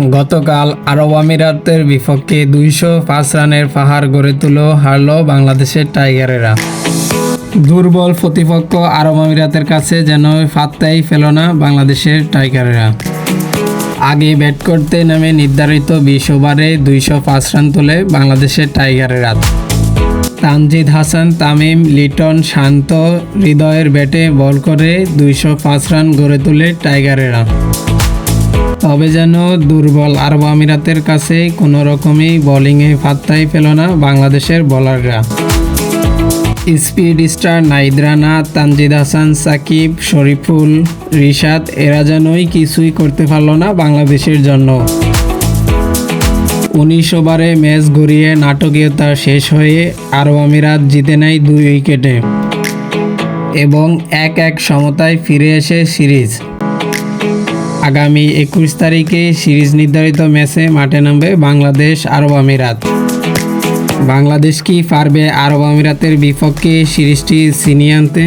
গতকাল আরব আমিরাতের বিপক্ষে দুইশো পাঁচ রানের পাহাড় গড়ে তুল হারল বাংলাদেশের টাইগারেরা। দুর্বল প্রতিপক্ষ আরব আমিরাতের কাছে যেন ফাত্তাই ফেল না বাংলাদেশের টাইগারেরা। আগে ব্যাট করতে নামে নির্ধারিত বিশ ওভারে দুইশো পাঁচ রান তোলে বাংলাদেশের টাইগারেরা। তানজিদ হাসান, তামিম, লিটন শান্ত হৃদয়ের ব্যাটে বল করে দুইশো পাঁচ রান গড়ে তোলে টাইগারেরা। তবে যেন দুর্বল আরব আমিরাতের কাছে কোনো রকমই বোলিংয়ে ফাত্তাই পেল না বাংলাদেশের বোলাররা। স্পিড স্টার নাইদ্রানা, তানজিদ হাসান, সাকিব, শরীফুল, রিশাদ, এরা যেনই কিছুই করতে পারল না বাংলাদেশের জন্য। উনিশ ওভারে ম্যাচ ঘুরিয়ে নাটকীয়তা শেষ হয়ে আরব আমিরাত জিতে নেয় দুই উইকেটে। এবং এক এক সমতায় ফিরে এসে সিরিজ। আগামী একুশ তারিখে সিরিজ নির্ধারিত ম্যাচে মাঠে নামবে বাংলাদেশ আরব আমিরাত। বাংলাদেশ কি পারবে আরব আমিরাতের বিপক্ষে সিরিজটি ছিনিয়ে আনতে?